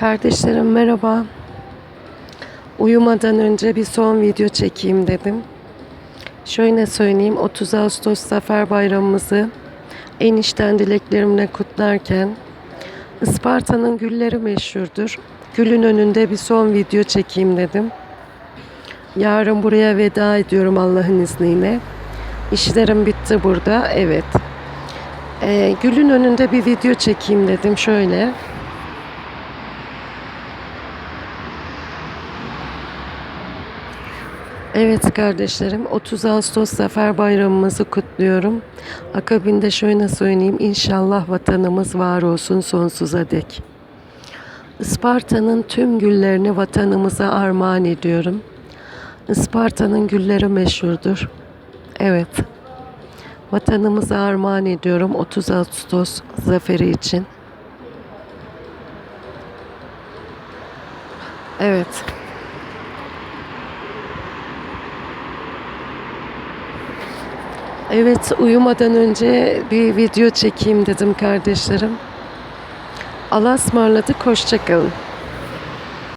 Kardeşlerim merhaba. Uyumadan önce bir son video çekeyim dedim. Şöyle söyleyeyim 30 Ağustos Zafer Bayramımızı en içten dileklerimle kutlarken Isparta'nın gülleri meşhurdur. Gülün önünde bir son video çekeyim dedim. Yarın buraya veda ediyorum Allah'ın izniyle. İşlerim bitti burada. Evet. Ee, gülün önünde bir video çekeyim dedim şöyle. Evet kardeşlerim 30 Ağustos Zafer Bayramımızı kutluyorum. Akabinde şöyle söyleyeyim inşallah vatanımız var olsun sonsuza dek. Isparta'nın tüm güllerini vatanımıza armağan ediyorum. Isparta'nın gülleri meşhurdur. Evet. Vatanımıza armağan ediyorum 30 Ağustos zaferi için. Evet. Evet, uyumadan önce bir video çekeyim dedim kardeşlerim. Allah'a ısmarladık, hoşçakalın.